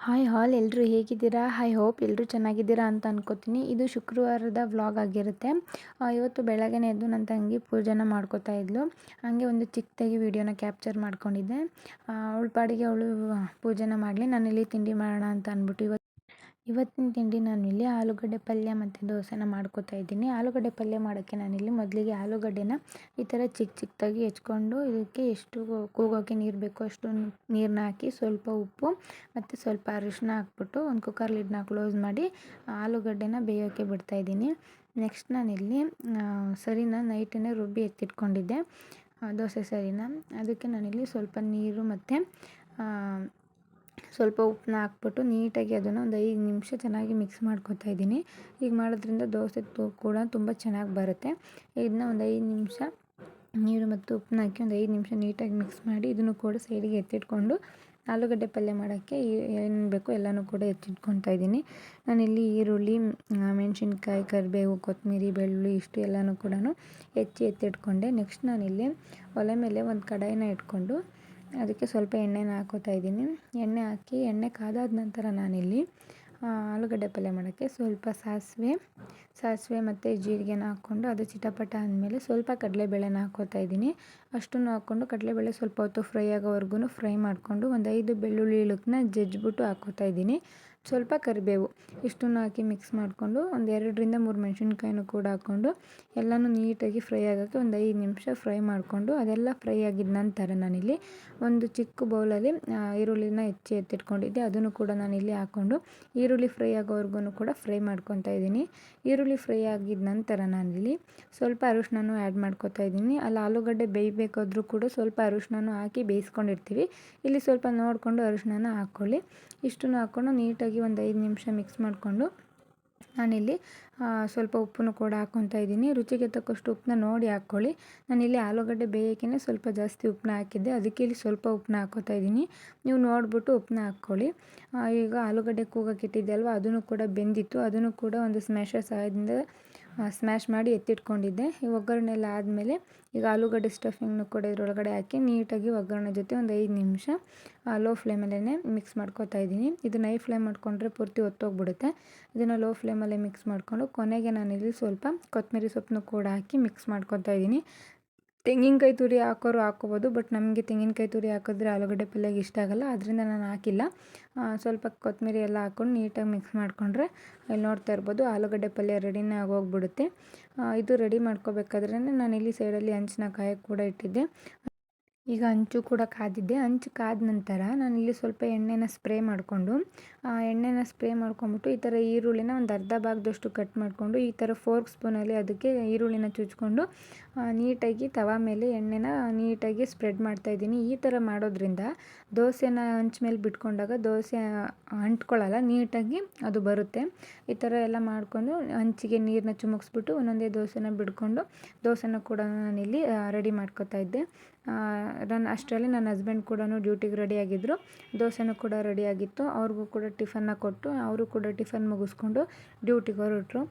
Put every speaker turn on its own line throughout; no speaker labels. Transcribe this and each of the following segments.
Hi ಹಾಲ್ ಎಲ್ಲರೂ ಹೇಗಿದ್ದೀರಾ? I hope ಎಲ್ಲರೂ ಚೆನ್ನಾಗಿದ್ದೀರಾ ಅಂತ ಅನ್ಕೋತೀನಿ. ಇದು ಶುಕ್ರವಾರದ ವ್ಲಾಗ್ ಆಗಿರುತ್ತೆ. ಇವತ್ತು ಬೆಳಗ್ಗೆನೇ ಎದ್ದು ನನ್ನ ತಂಗಿ ಪೂಜೆನ ಮಾಡ್ಕೋತಾ ಇದ್ಲು. ಹಾಗೆ ಒಂದು ಚಿಕ್ಕದಾಗಿ ವೀಡಿಯೋನ ಕ್ಯಾಪ್ಚರ್ ಮಾಡ್ಕೊಂಡಿದ್ದೆ. ಅವಳ ಪಾಡಿಗೆ ಅವಳು ಪೂಜೆನ ಮಾಡಲಿ. ನಾನಿಲ್ಲಿ ತಿಂಡಿ ಮಾಡೋಣ ಅಂತ ಅಂದ್ಬಿಟ್ಟು ಇವತ್ತು ಇವತ್ತಿನ ತಿಂಡಿ ನಾನಿಲ್ಲಿ ಆಲೂಗಡ್ಡೆ ಪಲ್ಯ ಮತ್ತು ದೋಸೆನ ಮಾಡ್ಕೋತಾ ಇದ್ದೀನಿ. ಆಲೂಗಡ್ಡೆ ಪಲ್ಯ ಮಾಡೋಕ್ಕೆ ನಾನಿಲ್ಲಿ ಮೊದಲಿಗೆ ಆಲೂಗಡ್ಡೆನ ಈ ಥರ ಚಿಕ್ಕ ಚಿಕ್ಕದಾಗಿ ಹೆಚ್ಕೊಂಡು ಇದಕ್ಕೆ ಎಷ್ಟು ಕೂಗೋಕ್ಕೆ ನೀರು ಬೇಕೋ ಅಷ್ಟು ನೀರನ್ನ ಹಾಕಿ ಸ್ವಲ್ಪ ಉಪ್ಪು ಮತ್ತು ಸ್ವಲ್ಪ ಅರಿಶಿನ ಹಾಕ್ಬಿಟ್ಟು ಒಂದು ಕುಕ್ಕರ್ ಲಿಡ್ನ ಕ್ಲೋಸ್ ಮಾಡಿ ಆಲೂಗಡ್ಡೆನ ಬೇಯೋಕ್ಕೆ ಬಿಡ್ತಾಯಿದ್ದೀನಿ ನೆಕ್ಸ್ಟ್ ನಾನಿಲ್ಲಿ ಸರಿನ ನೈಟನ್ನೇ ರುಬ್ಬಿ ಎತ್ತಿಟ್ಕೊಂಡಿದ್ದೆ. ದೋಸೆ ಸರಿನ. ಅದಕ್ಕೆ ನಾನಿಲ್ಲಿ ಸ್ವಲ್ಪ ನೀರು ಮತ್ತು ಸ್ವಲ್ಪ ಉಪ್ಪನ್ನ ಹಾಕ್ಬಿಟ್ಟು ನೀಟಾಗಿ ಅದನ್ನು ಒಂದು ಐದು ನಿಮಿಷ ಚೆನ್ನಾಗಿ ಮಿಕ್ಸ್ ಮಾಡ್ಕೊತಾ ಇದ್ದೀನಿ. ಈಗ ಮಾಡೋದ್ರಿಂದ ದೋಸೆ ಕೂಡ ತುಂಬ ಚೆನ್ನಾಗಿ ಬರುತ್ತೆ. ಇದನ್ನ ಒಂದು ಐದು ನಿಮಿಷ ನೀರು ಮತ್ತು ಉಪ್ಪನ್ನ ಹಾಕಿ ಒಂದು ಐದು ನಿಮಿಷ ನೀಟಾಗಿ ಮಿಕ್ಸ್ ಮಾಡಿ ಇದನ್ನು ಕೂಡ ಸೈಡಿಗೆ ಎತ್ತಿಟ್ಕೊಂಡು ಆಲೂಗಡ್ಡೆ ಪಲ್ಯ ಮಾಡೋಕ್ಕೆ ಏನು ಬೇಕೋ ಎಲ್ಲನೂ ಕೂಡ ಎತ್ತಿಟ್ಕೊತಾ ಇದ್ದೀನಿ. ನಾನಿಲ್ಲಿ ಈರುಳ್ಳಿ ಮೆಣಸಿನ್ಕಾಯಿ, ಕರಿಬೇವು ಕೊತ್ತಂಬರಿ ಬೆಳ್ಳುಳ್ಳಿ ಇಷ್ಟು ಎಲ್ಲನೂ ಕೂಡ ಹೆಚ್ಚಿ ಎತ್ತಿಟ್ಕೊಂಡೆ. ನೆಕ್ಸ್ಟ್ ನಾನಿಲ್ಲಿ ಒಲೆ ಮೇಲೆ ಒಂದು ಕಡಾಯಿನ ಇಟ್ಕೊಂಡು ಅದಕ್ಕೆ ಸ್ವಲ್ಪ ಎಣ್ಣೆನ ಹಾಕೋತಾ ಇದ್ದೀನಿ. ಎಣ್ಣೆ ಹಾಕಿ, ಎಣ್ಣೆ ಕಾದಾದ ನಂತರ ನಾನಿಲ್ಲಿ ಆಲೂಗಡ್ಡೆ ಪಲ್ಯ ಮಾಡೋಕ್ಕೆ ಸ್ವಲ್ಪ ಸಾಸಿವೆ ಸಾಸಿವೆ ಮತ್ತು ಜೀರಿಗೆನ ಹಾಕ್ಕೊಂಡು ಅದು ಚಿಟಪಟ ಅಂದಮೇಲೆ ಸ್ವಲ್ಪ ಕಡಲೆಬೇಳೆನ ಹಾಕೋತಾ ಇದ್ದೀನಿ. ಅಷ್ಟನ್ನು ಹಾಕ್ಕೊಂಡು ಕಡಲೆಬೇಳೆ ಸ್ವಲ್ಪ ಹೊತ್ತು ಫ್ರೈ ಆಗೋವರೆಗೂ ಫ್ರೈ ಮಾಡಿಕೊಂಡು ಒಂದು ಐದು ಬೆಳ್ಳುಳ್ಳಿ ಇಳುಕನ್ನ ಜಜ್ಜಿಬಿಟ್ಟು ಹಾಕೋತಾ ಇದ್ದೀನಿ. ಸ್ವಲ್ಪ ಕರಿಬೇವು ಇಷ್ಟನ್ನು ಹಾಕಿ ಮಿಕ್ಸ್ ಮಾಡಿಕೊಂಡು ಒಂದು ಎರಡರಿಂದ ಮೂರು ಮೆಣಸಿನ್ಕಾಯಿನೂ ಕೂಡ ಹಾಕ್ಕೊಂಡು ಎಲ್ಲನೂ ನೀಟಾಗಿ ಫ್ರೈ ಆಗೋಕ್ಕೆ ಒಂದು ಐದು ನಿಮಿಷ ಫ್ರೈ ಮಾಡಿಕೊಂಡು ಅದೆಲ್ಲ ಫ್ರೈ ಆಗಿದ ನಂತರ ನಾನಿಲ್ಲಿ ಒಂದು ಚಿಕ್ಕ ಬೌಲಲ್ಲಿ ಈರುಳ್ಳಿನ ಹೆಚ್ಚಿ ಎತ್ತಿಟ್ಕೊಂಡಿದ್ದೆ. ಅದನ್ನು ಕೂಡ ನಾನಿಲ್ಲಿ ಹಾಕ್ಕೊಂಡು ಈರುಳ್ಳಿ ಫ್ರೈ ಆಗೋವರೆಗೂ ಕೂಡ ಫ್ರೈ ಮಾಡ್ಕೊತಾ ಇದ್ದೀನಿ. ಈರುಳ್ಳಿ ಫ್ರೈ ಆಗಿದ ನಂತರ ನಾನಿಲ್ಲಿ ಸ್ವಲ್ಪ ಅರಿಶಿನೂ ಆ್ಯಡ್ ಮಾಡ್ಕೊತಾ ಇದ್ದೀನಿ. ಅಲ್ಲಿ ಆಲೂಗಡ್ಡೆ ಬೇಯಬೇಕಾದ್ರೂ ಕೂಡ ಸ್ವಲ್ಪ ಅರಿಶಿನೂ ಹಾಕಿ ಬೇಯಿಸ್ಕೊಂಡಿರ್ತೀವಿ. ಇಲ್ಲಿ ಸ್ವಲ್ಪ ನೋಡಿಕೊಂಡು ಅರಿಶಿನ ಹಾಕ್ಕೊಳ್ಳಿ. ಇಷ್ಟನ್ನು ಹಾಕ್ಕೊಂಡು ನೀಟಾಗಿ ಒಂದು ಐದು ನಿಮಿಷ ಮಿಕ್ಸ್ ಮಾಡಿಕೊಂಡು ನಾನಿಲ್ಲಿ ಸ್ವಲ್ಪ ಉಪ್ಪನ್ನು ಕೂಡ ಹಾಕ್ಕೊತಾ ಇದ್ದೀನಿ. ರುಚಿಗೆ ತಕ್ಕಷ್ಟು ಉಪ್ಪನ್ನ ನೋಡಿ ಹಾಕ್ಕೊಳ್ಳಿ. ನಾನಿಲ್ಲಿ ಆಲೂಗಡ್ಡೆ ಬೇಯೋಕ್ಕೆ ಸ್ವಲ್ಪ ಜಾಸ್ತಿ ಉಪ್ಪನ್ನ ಹಾಕಿದ್ದೆ. ಅದಕ್ಕೆ ಇಲ್ಲಿ ಸ್ವಲ್ಪ ಉಪ್ಪನ್ನ ಹಾಕ್ಕೊತಾ ಇದ್ದೀನಿ. ನೀವು ನೋಡಿಬಿಟ್ಟು ಉಪ್ಪನ್ನ ಹಾಕ್ಕೊಳ್ಳಿ. ಈಗ ಆಲೂಗಡ್ಡೆ ಕೂಗಕ್ಕೆ ಇಟ್ಟಿದ್ದೆ ಅಲ್ವಾ? ಅದನ್ನು ಕೂಡ ಬೆಂದಿತ್ತು. ಅದನ್ನು ಕೂಡ ಒಂದು ಸ್ಮ್ಯಾಶರ್ ಸಹಾಯದಿಂದ ಸ್ಮ್ಯಾಶ್ ಮಾಡಿ ಎತ್ತಿಟ್ಕೊಂಡಿದ್ದೆ. ಈ ಒಗ್ಗರಣೆ ಎಲ್ಲ ಆದಮೇಲೆ ಈಗ ಆಲೂಗಡ್ಡೆ ಸ್ಟಫಿಂಗ್ನು ಕೂಡ ಇದರೊಳಗಡೆ ಹಾಕಿ ನೀಟಾಗಿ ಒಗ್ಗರಣೆ ಜೊತೆ ಒಂದು ಐದು ನಿಮಿಷ ಲೋ ಫ್ಲೇಮಲ್ಲೇ ಮಿಕ್ಸ್ ಮಾಡ್ಕೊತಾ ಇದ್ದೀನಿ. ಇದು ನೈ ಫ್ಲೇಮ್ ಮಾಡಿಕೊಂಡ್ರೆ ಪೂರ್ತಿ ಒತ್ತೋಗ್ಬಿಡುತ್ತೆ. ಇದನ್ನು ಲೋ ಫ್ಲೇಮಲ್ಲೇ ಮಿಕ್ಸ್ ಮಾಡಿಕೊಂಡು ಕೊನೆಗೆ ನಾನಿಲ್ಲಿ ಸ್ವಲ್ಪ ಕೊತ್ತಂಬರಿ ಸೊಪ್ಪನ್ನು ಕೂಡ ಹಾಕಿ ಮಿಕ್ಸ್ ಮಾಡ್ಕೊತಾ ಇದ್ದೀನಿ. ತೆಂಗಿನಕಾಯಿ ತುರಿ ಹಾಕೋರು ಹಾಕೋಬೋದು ಬಟ್ ನಮಗೆ ತೆಂಗಿನಕಾಯಿ ತುರಿ ಹಾಕಿದ್ರೆ ಆಲೂಗಡ್ಡೆ ಪಲ್ಯಗೆ ಇಷ್ಟ ಆಗಲ್ಲ ಅದರಿಂದ ನಾನು ಹಾಕಿಲ್ಲ. ಸ್ವಲ್ಪ ಕೊತ್ತಂಬರಿ ಎಲ್ಲ ಹಾಕ್ಕೊಂಡು ನೀಟಾಗಿ ಮಿಕ್ಸ್ ಮಾಡಿಕೊಂಡ್ರೆ ಇಲ್ಲಿ ನೋಡ್ತಾ ಇರ್ಬೋದು ಆಲೂಗಡ್ಡೆ ಪಲ್ಯ ರೆಡಿನೇ ಆಗೋಗ್ಬಿಡುತ್ತೆ ಇದು ರೆಡಿ ಮಾಡ್ಕೋಬೇಕಾದ್ರೆ ನಾನು ಇಲ್ಲಿ ಸೈಡಲ್ಲಿ ಹಂಚಿನ ಕಾಯಿ ಕೂಡ ಇಟ್ಟಿದ್ದೆ. ಈಗ ಹಂಚು ಕೂಡ ಕಾದಿದ್ದೆ. ಹಂಚು ಕಾದ ನಂತರ ನಾನು ಇಲ್ಲಿ ಸ್ವಲ್ಪ ಎಣ್ಣೆನ ಸ್ಪ್ರೇ ಮಾಡಿಕೊಂಡು ಎಣ್ಣೆನ ಸ್ಪ್ರೇ ಮಾಡ್ಕೊಂಬಿಟ್ಟು ಈ ಥರ ಈರುಳ್ಳಿನ ಒಂದು ಅರ್ಧ ಭಾಗದಷ್ಟು ಕಟ್ ಮಾಡಿಕೊಂಡು, ಈ ಥರ ಫೋರ್ಕ್ ಸ್ಪೂನಲ್ಲಿ ಅದಕ್ಕೆ ಈರುಳ್ಳಿನ ಚುಚ್ಕೊಂಡು ನೀಟಾಗಿ ತವ ಮೇಲೆ ಎಣ್ಣೆನ ನೀಟಾಗಿ ಸ್ಪ್ರೆಡ್ ಮಾಡ್ತಾಯಿದ್ದೀನಿ ಈ ಥರ ಮಾಡೋದ್ರಿಂದ ದೋಸೆನ ಹಂಚ ಮೇಲೆ ಬಿಟ್ಕೊಂಡಾಗ ದೋಸೆ ಅಂಟ್ಕೊಳ್ಳಲ್ಲ, ನೀಟಾಗಿ ಅದು ಬರುತ್ತೆ. ಈ ಥರ ಎಲ್ಲ ಮಾಡಿಕೊಂಡು ಹಂಚಿಗೆ ನೀರನ್ನ ಚುಮುಕ್ಸ್ಬಿಟ್ಟು ಒಂದೊಂದೇ ದೋಸೆನ ಬಿಡ್ಕೊಂಡು, ದೋಸೆನ ಕೂಡ ನಾನಿಲ್ಲಿ ರೆಡಿ ಮಾಡ್ಕೋತಾ ಇದ್ದೆ. ನನ್ನ ಅಷ್ಟರಲ್ಲಿ ನನ್ನ ಹಸ್ಬೆಂಡ್ ಕೂಡ ಡ್ಯೂಟಿಗೆ ರೆಡಿಯಾಗಿದ್ದರು ದೋಸೆನೂ ಕೂಡ ರೆಡಿಯಾಗಿತ್ತು ಅವ್ರಿಗೂ ಕೂಡ ಟಿಫನ್ನ ಕೊಟ್ಟು, ಅವರು ಕೂಡ ಟಿಫನ್ ಮುಗಿಸ್ಕೊಂಡು ಡ್ಯೂಟಿಗೆ ಹೊರಟರು.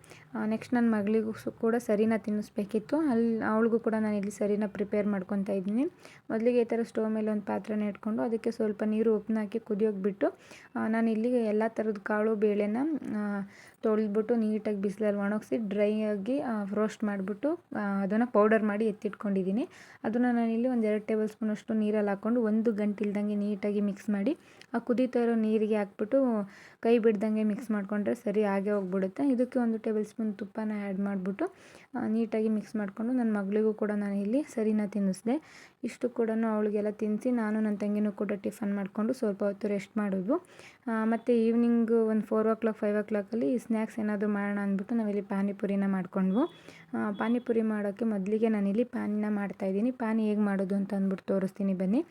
ನೆಕ್ಸ್ಟ್ ನನ್ನ ಮಗಳಿಗೂ ಕೂಡ ಸರಿನ ತಿನ್ನಿಸ್ಬೇಕಿತ್ತು. ಅಲ್ಲಿ ಅವಳಿಗೂ ಕೂಡ ನಾನು ಇಲ್ಲಿ ಸರಿನ ಪ್ರಿಪೇರ್ ಮಾಡ್ಕೊತಾ ಇದ್ದೀನಿ. ಮೊದಲಿಗೆ ಈ ಥರ ಸ್ಟೋವ್ ಮೇಲೆ ಒಂದು ಪಾತ್ರೆನ ಇಟ್ಕೊಂಡು ಅದಕ್ಕೆ ಸ್ವಲ್ಪ ನೀರು ಉಪ್ಪನ್ನ ಹಾಕಿ ಕುದಿಯೋಕೆ ಬಿಟ್ಟು ನಾನು ಇಲ್ಲಿ ಎಲ್ಲ ಥರದ ಕಾಳು, ಬೇಳೆನ ತೊಳೆದ್ಬಿಟ್ಟು ನೀಟಾಗಿ ಬಿಸಿಲಲ್ಲಿ ಒಣಗಿಸಿ ಡ್ರೈ ಆಗಿ ರೋಸ್ಟ್ ಮಾಡಿಬಿಟ್ಟು ಅದನ್ನು ಪೌಡರ್ ಮಾಡಿ ಎತ್ತಿಟ್ಕೊಂಡಿದ್ದೀನಿ. ಅದನ್ನು ನಾನಿಲ್ಲಿ ಒಂದು ಎರಡು ಟೇಬಲ್ ಸ್ಪೂನಷ್ಟು ನೀರಲ್ಲಿ ಹಾಕ್ಕೊಂಡು ಒಂದು ಗಂಟೆ ನೀಟಾಗಿ ಮಿಕ್ಸ್ ಮಾಡಿ, ಆ ಕುದೀತಾ ಇರೋ ನೀರಿಗೆ ಹಾಕ್ಬಿಟ್ಟು ಕೈ ಬಿಡ್ದಂಗೆ ಮಿಕ್ಸ್ ಮಾಡಿಕೊಂಡ್ರೆ ಸರಿ ಹಾಗೆ ಹೋಗ್ಬಿಡುತ್ತೆ. ಇದಕ್ಕೆ ಒಂದು ಟೇಬಲ್ ಸ್ಪೂನ್ ತುಪ್ಪನ ಆ್ಯಡ್ ಮಾಡಿಬಿಟ್ಟು ನೀಟಾಗಿ ಮಿಕ್ಸ್ ಮಾಡಿಕೊಂಡು ನನ್ನ ಮಗಳಿಗೂ ಕೂಡ ನಾನು ಇಲ್ಲಿ ಸರಿನ ತಿನ್ನಿಸ್ದೆ. ಇಷ್ಟು ಕೂಡ ಅವಳಿಗೆಲ್ಲ ತಿನ್ನಿಸಿ ನಾನು ನನ್ನ ತಂಗಿನೂ ಕೂಡ ಟಿಫನ್ ಮಾಡಿಕೊಂಡು ಸ್ವಲ್ಪ ಹೊತ್ತು ರೆಸ್ಟ್ ಮಾಡಿದ್ವು ಮತ್ತು ಈವ್ನಿಂಗ್ ಒಂದು ಫೋರ್ ಓ ಕ್ಲಾಕ್, ಫೈವ್ ಓ ಕ್ಲಾಕಲ್ಲಿ ಸ್ನ್ಯಾಕ್ಸ್ ಏನಾದರೂ ಮಾಡೋಣ ಅಂದ್ಬಿಟ್ಟು ನಾವಿಲ್ಲಿ ಪಾನಿಪುರಿನ ಮಾಡಿಕೊಂಡ್ವು. ಪಾನಿಪುರಿ ಮಾಡೋಕ್ಕೆ ಮೊದಲಿಗೆ ನಾನಿಲ್ಲಿ ಪಾನಿನ ಮಾಡ್ತಾಯಿದ್ದೀನಿ ಪಾನಿ ಹೇಗೆ ಮಾಡೋದು ಅಂತ ಅಂದ್ಬಿಟ್ಟು ತೋರಿಸ್ತೀನಿ ಬನ್ನಿ.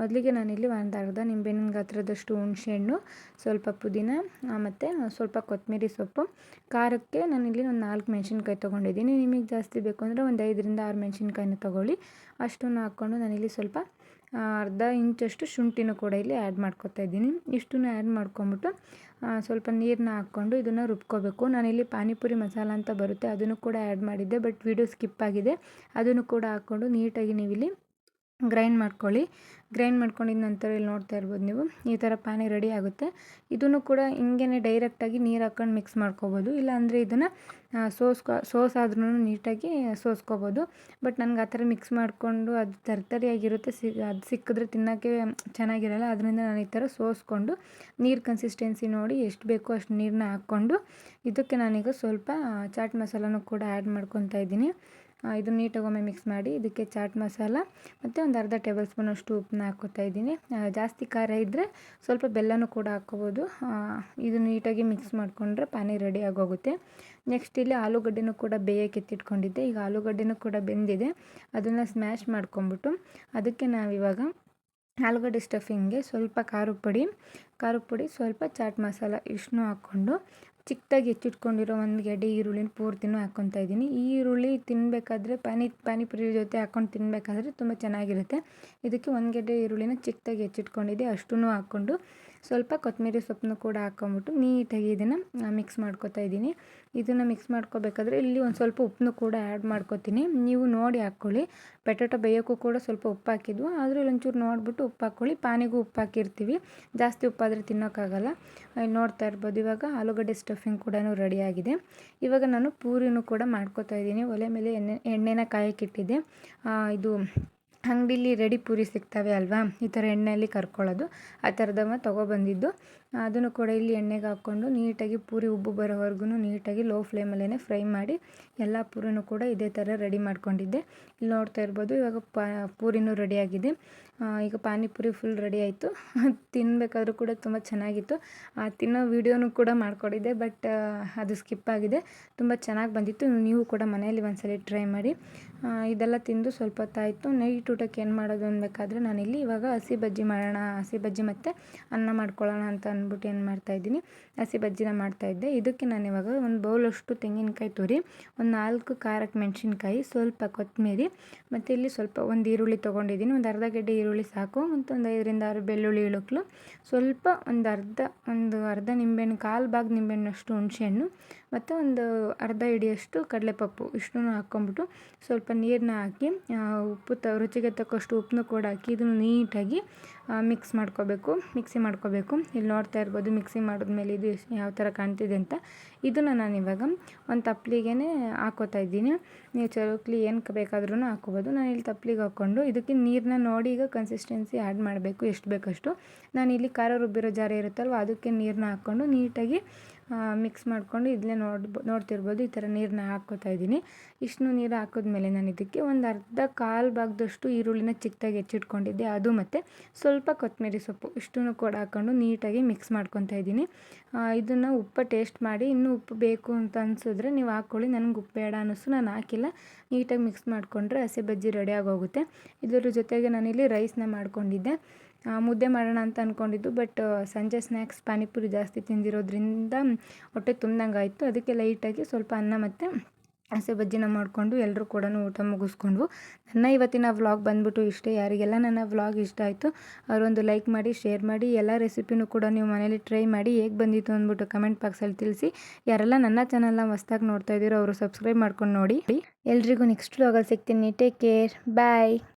ಮೊದಲಿಗೆ ನಾನಿಲ್ಲಿ ಒಂದು ಅರ್ಧ ನಿಂಬೆಹಣ್ಣಿನ ಗಾತ್ರದಷ್ಟು ಹುಣಸೆಹಣ್ಣು, ಸ್ವಲ್ಪ ಪುದೀನ ಮತ್ತು ಸ್ವಲ್ಪ ಕೊತ್ತಂಬರಿ ಸೊಪ್ಪು, ಖಾರಕ್ಕೆ ನಾನಿಲ್ಲಿ ಒಂದು ನಾಲ್ಕು ಮೆಣಸಿನ್ಕಾಯಿ ತೊಗೊಂಡಿದ್ದೀನಿ. ನಿಮಗೆ ಜಾಸ್ತಿ ಬೇಕು ಅಂದರೆ ಒಂದು ಐದರಿಂದ ಆರು ಮೆಣಸಿನ್ಕಾಯಿನ ತೊಗೊಳ್ಳಿ. ಅಷ್ಟನ್ನು ಹಾಕ್ಕೊಂಡು ನಾನಿಲ್ಲಿ ಸ್ವಲ್ಪ ಅರ್ಧ ಇಂಚಷ್ಟು ಶುಂಠಿನೂ ಕೂಡ ಇಲ್ಲಿ ಆ್ಯಡ್ ಮಾಡ್ಕೊತಾ ಇದ್ದೀನಿ. ಇಷ್ಟನ್ನು ಆ್ಯಡ್ ಮಾಡ್ಕೊಂಬಿಟ್ಟು ಸ್ವಲ್ಪ ನೀರನ್ನ ಹಾಕ್ಕೊಂಡು ಇದನ್ನು ರುಬ್ಕೋಬೇಕು. ನಾನಿಲ್ಲಿ ಪಾನಿಪುರಿ ಮಸಾಲ ಅಂತ ಬರುತ್ತೆ, ಅದನ್ನು ಕೂಡ ಆ್ಯಡ್ ಮಾಡಿದ್ದೆ, ಬಟ್ ವಿಡಿಯೋ ಸ್ಕಿಪ್ ಆಗಿದೆ. ಅದನ್ನು ಕೂಡ ಹಾಕ್ಕೊಂಡು ನೀಟಾಗಿ ನೀವಿಲ್ಲಿ ಗ್ರೈಂಡ್ ಮಾಡ್ಕೊಳ್ಳಿ. ಗ್ರೈಂಡ್ ಮಾಡ್ಕೊಂಡಿದ ನಂತರ ಇಲ್ಲಿ ನೋಡ್ತಾ ಇರ್ಬೋದು ನೀವು, ಈ ಥರ ಪಾನಿ ರೆಡಿ ಆಗುತ್ತೆ. ಇದನ್ನು ಕೂಡ ಹಿಂಗೇ ಡೈರೆಕ್ಟಾಗಿ ನೀರು ಹಾಕ್ಕೊಂಡು ಮಿಕ್ಸ್ ಮಾಡ್ಕೋಬೋದು. ಇಲ್ಲ ಅಂದರೆ ಇದನ್ನು ಸೋಸ್ಕೊ, ಸೋಸ್ ಆದ್ರೂ ನೀಟಾಗಿ ಸೋಸ್ಕೋಬೋದು. ಬಟ್ ನನಗೆ ಆ ಥರ ಮಿಕ್ಸ್ ಮಾಡಿಕೊಂಡು ಅದು ತರ್ತರಿಯಾಗಿರುತ್ತೆ, ಸಿ, ಅದು ಸಿಕ್ಕಿದ್ರೆ ತಿನ್ನೋಕ್ಕೆ ಚೆನ್ನಾಗಿರಲ್ಲ. ಅದರಿಂದ ನಾನು ಈ ಥರ ಸೋಸ್ಕೊಂಡು ನೀರು ಕನ್ಸಿಸ್ಟೆನ್ಸಿ ನೋಡಿ ಎಷ್ಟು ಬೇಕೋ ಅಷ್ಟು ನೀರನ್ನ ಹಾಕ್ಕೊಂಡು, ಇದಕ್ಕೆ ನಾನೀಗ ಸ್ವಲ್ಪ ಚಾಟ್ ಮಸಾಲನೂ ಕೂಡ ಆ್ಯಡ್ ಮಾಡ್ಕೊತಾ ಇದ್ದೀನಿ. ಇದು ನೀಟಾಗಿ ಒಮ್ಮೆ ಮಿಕ್ಸ್ ಮಾಡಿ ಇದಕ್ಕೆ ಚಾಟ್ ಮಸಾಲ ಮತ್ತು ಒಂದು ಅರ್ಧ ಟೇಬಲ್ ಸ್ಪೂನಷ್ಟು ಉಪ್ಪನ್ನ ಹಾಕ್ಕೋತಾ ಇದ್ದೀನಿ. ಜಾಸ್ತಿ ಖಾರ ಇದ್ದರೆ ಸ್ವಲ್ಪ ಬೆಲ್ಲನೂ ಕೂಡ ಹಾಕ್ಕೋಬೋದು. ಇದು ನೀಟಾಗಿ ಮಿಕ್ಸ್ ಮಾಡಿಕೊಂಡ್ರೆ ಪಾನಿ ರೆಡಿ ಆಗೋಗುತ್ತೆ. ನೆಕ್ಸ್ಟ್ ಇಲ್ಲಿ ಆಲೂಗಡ್ಡೆನೂ ಕೂಡ ಬೇಯಕ್ಕೆ ಎತ್ತಿಟ್ಕೊಂಡಿದ್ದೆ. ಈಗ ಆಲೂಗಡ್ಡೆನೂ ಕೂಡ ಬೆಂದಿದೆ. ಅದನ್ನು ಸ್ಮ್ಯಾಶ್ ಮಾಡ್ಕೊಂಬಿಟ್ಟು ಅದಕ್ಕೆ ನಾವಿವಾಗ ಆಲೂಗಡ್ಡೆ ಸ್ಟಫಿಂಗ್ಗೆ ಸ್ವಲ್ಪ ಖಾರದ ಪುಡಿ ಖಾರದ ಪುಡಿ, ಸ್ವಲ್ಪ ಚಾಟ್ ಮಸಾಲ ಇಷ್ಟನ್ನೂ ಹಾಕ್ಕೊಂಡು ಚಿಕ್ಕದಾಗಿ ಹೆಚ್ಚಿಟ್ಕೊಂಡಿರೋ ಒಂದು ಗೆಡ್ಡೆ ಈರುಳ್ಳಿನ ಪೂರ್ತಿನೂ ಹಾಕ್ಕೊತಾ ಇದ್ದೀನಿ. ಈ ಈರುಳ್ಳಿ ತಿನ್ನಬೇಕಾದ್ರೆ ಪಾನಿ, ಪಾನಿಪುರಿ ಜೊತೆ ಹಾಕ್ಕೊಂಡು ತಿನ್ನಬೇಕಾದ್ರೆ ತುಂಬ ಚೆನ್ನಾಗಿರುತ್ತೆ. ಇದಕ್ಕೆ ಒಂದು ಗೆಡ್ಡೆ ಈರುಳ್ಳಿನ ಚಿಕ್ಕದಾಗಿ ಹೆಚ್ಚಿಟ್ಕೊಂಡಿದ್ದೆ. ಅಷ್ಟೂ ಹಾಕ್ಕೊಂಡು ಸ್ವಲ್ಪ ಕೊತ್ತಂಬರಿ ಸೊಪ್ಪನ್ನು ಕೂಡ ಹಾಕ್ಕೊಂಬಿಟ್ಟು ನೀಟಾಗಿ ಇದನ್ನು ಮಿಕ್ಸ್ ಮಾಡ್ಕೋತಾ ಇದ್ದೀನಿ. ಇದನ್ನು ಮಿಕ್ಸ್ ಮಾಡ್ಕೋಬೇಕಾದ್ರೆ ಇಲ್ಲಿ ಒಂದು ಸ್ವಲ್ಪ ಉಪ್ಪನ್ನು ಕೂಡ ಆ್ಯಡ್ ಮಾಡ್ಕೊತೀನಿ. ನೀವು ನೋಡಿ ಹಾಕ್ಕೊಳ್ಳಿ ಪೆಟೊಟೊ ಬೇಯೋಕ್ಕೂ ಕೂಡ ಸ್ವಲ್ಪ ಉಪ್ಪು ಹಾಕಿದ್ವು. ಆದರೆ ಒಂಚೂರು ನೋಡಿಬಿಟ್ಟು ಉಪ್ಪು ಹಾಕ್ಕೊಳ್ಳಿ ಪಾನಿಗೂ ಉಪ್ಪು ಹಾಕಿರ್ತೀವಿ. ಜಾಸ್ತಿ ಉಪ್ಪಾದರೆ ತಿನ್ನೋಕ್ಕಾಗಲ್ಲ. ನೋಡ್ತಾ ಇರ್ಬೋದು. ಇವಾಗ ಆಲೂಗಡ್ಡೆ ಸ್ಟಫಿಂಗ್ ಕೂಡ ರೆಡಿಯಾಗಿದೆ ಇವಾಗ ನಾನು ಪೂರಿನೂ ಕೂಡ ಮಾಡ್ಕೋತಾ ಇದ್ದೀನಿ. ಒಲೆ ಮೇಲೆ ಎಣ್ಣೆ, ಎಣ್ಣೆನ ಕಾಯಕ್ಕಿಟ್ಟಿದ್ದೆ ಇದು ಅಂಗಡೀಲಿ ರೆಡಿ ಪೂರಿ ಸಿಗ್ತವೆ ಅಲ್ವಾ? ಈ ಥರ ಎಣ್ಣೆಯಲ್ಲಿ ಕರ್ಕೊಳ್ಳೋದು. ಆ ಥರದವ ತೊಗೊಬಂದಿದ್ದು. ಅದನ್ನು ಕೂಡ ಇಲ್ಲಿ ಎಣ್ಣೆಗೆ ಹಾಕ್ಕೊಂಡು ನೀಟಾಗಿ ಪೂರಿ ಉಬ್ಬು ಬರೋವರೆಗೂ ನೀಟಾಗಿ ಲೋ ಫ್ಲೇಮಲ್ಲೇ ಫ್ರೈ ಮಾಡಿ ಎಲ್ಲ ಪೂರಿನೂ ಕೂಡ ಇದೇ ಥರ ರೆಡಿ ಮಾಡ್ಕೊಂಡಿದ್ದೆ. ಇಲ್ಲಿ ನೋಡ್ತಾ ಇರ್ಬೋದು ಇವಾಗ ಪೂರಿನೂ ರೆಡಿಯಾಗಿದೆ ಈಗ ಪಾನಿಪುರಿ ಫುಲ್ ರೆಡಿ ಆಯಿತು. ತಿನ್ನಬೇಕಾದ್ರೂ ಕೂಡ ತುಂಬ ಚೆನ್ನಾಗಿತ್ತು. ಆ, ತಿನ್ನೋ ವೀಡಿಯೋನು ಕೂಡ ಮಾಡ್ಕೊಂಡಿದ್ದೆ ಬಟ್ ಅದು ಸ್ಕಿಪ್ ಆಗಿದೆ. ತುಂಬ ಚೆನ್ನಾಗಿ ಬಂದಿತ್ತು. ನೀವು ಕೂಡ ಮನೆಯಲ್ಲಿ ಒಂದ್ಸಲ ಟ್ರೈ ಮಾಡಿ. ಇದೆಲ್ಲ ತಿಂದು ಸ್ವಲ್ಪ ಹೊತ್ತಾಯಿತು. ನೈಟ್ ಊಟಕ್ಕೆ ಏನು ಮಾಡೋದು ಅನ್ಬೇಕಾದ್ರೆ ನಾನಿಲ್ಲಿ ಇವಾಗ ಹಸಿ ಬಜ್ಜಿ ಮಾಡೋಣ, ಹಸಿ ಬಜ್ಜಿ ಮತ್ತು ಅನ್ನ ಮಾಡ್ಕೊಳ್ಳೋಣ ಅಂತ ಅಂದ್ಬಿಟ್ಟು ಏನು ಮಾಡ್ತಾಯಿದ್ದೀನಿ ಹಸಿ ಬಜ್ಜಿನ ಮಾಡ್ತಾಯಿದ್ದೆ ಇದಕ್ಕೆ ನಾನು ಇವಾಗ ಒಂದು ಬೌಲಷ್ಟು ತೆಂಗಿನಕಾಯಿ ತುರಿ, ಒಂದು ನಾಲ್ಕು ಖಾರಕ್ಕೆ ಮೆಣಸಿನ್ಕಾಯಿ, ಸ್ವಲ್ಪ ಕೊತ್ತಂಬರಿ ಮತ್ತು ಇಲ್ಲಿ ಸ್ವಲ್ಪ ಒಂದು ಈರುಳ್ಳಿ ತೊಗೊಂಡಿದ್ದೀನಿ. ಒಂದು ಅರ್ಧ ಗಡ್ಡೆ ಈರುಳ್ಳಿ ಸಾಕು ಮತ್ತು ಒಂದು ಐದರಿಂದ ಆರು ಬೆಳ್ಳುಳ್ಳಿ ಇಳುಕ್ಲು ಸ್ವಲ್ಪ ಒಂದು ಅರ್ಧ ಒಂದು ಅರ್ಧ ನಿಂಬೆಹಣ್ಣು, ಕಾಲು ಭಾಗ ನಿಂಬೆಹಣ್ಣಷ್ಟು ಹುಣಸೆಹಣ್ಣು, ಮತ್ತು ಒಂದು ಅರ್ಧ ಹಿಡಿಯಷ್ಟು ಕಡಲೆಪಪ್ಪು. ಇಷ್ಟನ್ನು ಹಾಕ್ಕೊಂಬಿಟ್ಟು ಸ್ವಲ್ಪ ನೀರನ್ನ ಹಾಕಿ ಉಪ್ಪು ತ, ರುಚಿಗೆ ತಕ್ಕಷ್ಟು ಉಪ್ಪನ್ನು ಕೂಡ ಹಾಕಿ, ಇದನ್ನು ನೀಟಾಗಿ ಮಿಕ್ಸ್ ಮಾಡ್ಕೋಬೇಕು ಮಿಕ್ಸಿ ಮಾಡ್ಕೋಬೇಕು. ಇಲ್ಲಿ ನೋಡ್ತಾ ಇರ್ಬೋದು ಮಿಕ್ಸಿ ಮಾಡಿದ್ಮೇಲೆ ಇದು ಯಾವ ಥರ ಕಾಣ್ತಿದೆ ಅಂತ. ಇದನ್ನು ನಾನು ಇವಾಗ ಒಂದು ತಪ್ಪಲಿಗೆ ಹಾಕೋತಾ ಇದ್ದೀನಿ. ನೀವು ಚೌಕ್ಲಿ ಏನು ಬೇಕಾದ್ರೂ ಹಾಕೋಬೋದು ನಾನು ಇಲ್ಲಿ ತಪ್ಪಲಿಗೆ ಹಾಕ್ಕೊಂಡು ಇದಕ್ಕೆ ನೀರನ್ನ ನೋಡಿ ಈಗ ಕನ್ಸಿಸ್ಟೆನ್ಸಿ ಆ್ಯಡ್ ಮಾಡಬೇಕು, ಎಷ್ಟು ಬೇಕಷ್ಟು. ನಾನು ಇಲ್ಲಿ ಖಾರ ರುಬ್ಬಿರೋ ಜಾರ ಇರುತ್ತಲ್ವ, ಅದಕ್ಕೆ ನೀರನ್ನ ಹಾಕ್ಕೊಂಡು ನೀಟಾಗಿ ಮಿಕ್ಸ್ ಮಾಡಿಕೊಂಡು ಇದನ್ನೇ ನೋಡ್ಬೋ ನೋಡ್ತಿರ್ಬೋದು. ಈ ಥರ ನೀರನ್ನ ಹಾಕ್ಕೋತಾ ಇದ್ದೀನಿ. ಇಷ್ಟು ನೀರು ಹಾಕಿದ್ಮೇಲೆ ನಾನು ಇದಕ್ಕೆ ಒಂದು ಅರ್ಧ ಕಾಲು ಭಾಗದಷ್ಟು ಈರುಳ್ಳಿನ ಚಿಕ್ಕದಾಗಿ ಹೆಚ್ಚಿಟ್ಕೊಂಡಿದ್ದೆ. ಅದು ಮತ್ತು ಸ್ವಲ್ಪ ಕೊತ್ತಂಬರಿ ಸೊಪ್ಪು ಇಷ್ಟನ್ನು ಕೂಡ ಹಾಕ್ಕೊಂಡು ನೀಟಾಗಿ ಮಿಕ್ಸ್ ಮಾಡ್ಕೊತಾ ಇದ್ದೀನಿ. ಇದನ್ನು ಉಪ್ಪು ಟೇಸ್ಟ್ ಮಾಡಿ ಇನ್ನೂ ಉಪ್ಪು ಬೇಕು ಅಂತ ಅನಿಸಿದ್ರೆ ನೀವು ಹಾಕ್ಕೊಳ್ಳಿ ನನಗೆ ಉಪ್ಪು ಬೇಡ ಅನ್ನಿಸ್ತು, ನಾನು ಹಾಕಿಲ್ಲ. ನೀಟಾಗಿ ಮಿಕ್ಸ್ ಮಾಡಿಕೊಂಡ್ರೆ ಹಸಿ ಬಜ್ಜಿ ರೆಡಿ ಆಗೋಗುತ್ತೆ. ಇದರ ಜೊತೆಗೆ ನಾನಿಲ್ಲಿ ರೈಸ್ನ ಮಾಡ್ಕೊಂಡಿದ್ದೆ. ಮುದ್ದೆ ಮಾಡೋಣ ಅಂತ ಅಂದ್ಕೊಂಡಿದ್ದು ಬಟ್ ಸಂಜೆ ಸ್ನ್ಯಾಕ್ಸ್ ಪಾನಿಪುರಿ ಜಾಸ್ತಿ ತಿಂದಿರೋದ್ರಿಂದ ಹೊಟ್ಟೆ ತುಂಬ್ದಂಗೆ ಆಯಿತು ಅದಕ್ಕೆ ಲೈಟಾಗಿ ಸ್ವಲ್ಪ ಅನ್ನ ಮತ್ತು ಹಸೆ ಬಜ್ಜಿನ ಮಾಡಿಕೊಂಡು ಎಲ್ಲರೂ ಕೂಡ ಊಟ ಮುಗಿಸ್ಕೊಂಡ್ವು. ನನ್ನ ಇವತ್ತಿನ ವ್ಲಾಗ್ ಬಂದ್ಬಿಟ್ಟು ಇಷ್ಟೇ. ಯಾರಿಗೆಲ್ಲ ನನ್ನ ವ್ಲಾಗ್ ಇಷ್ಟ ಆಯಿತು, ಅವರೊಂದು ಲೈಕ್ ಮಾಡಿ ಶೇರ್ ಮಾಡಿ, ಎಲ್ಲ ರೆಸಿಪಿನೂ ಕೂಡ ನೀವು ಮನೇಲಿ ಟ್ರೈ ಮಾಡಿ ಹೇಗೆ ಬಂದಿತ್ತು ಅಂದ್ಬಿಟ್ಟು ಕಮೆಂಟ್ ಬಾಕ್ಸಲ್ಲಿ ತಿಳಿಸಿ. ಯಾರೆಲ್ಲ ನನ್ನ ಚಾನಲ್ನ ಹೊಸ್ದಾಗಿ ನೋಡ್ತಾ ಇದ್ದೀರೋ, ಅವರು ಸಬ್ಸ್ಕ್ರೈಬ್ ಮಾಡ್ಕೊಂಡು ನೋಡಿ. ಎಲ್ರಿಗೂ ನೆಕ್ಸ್ಟ್ ವ್ಲಾಗಲ್ಲಿ ಸಿಗ್ತೀನಿ. Take care bye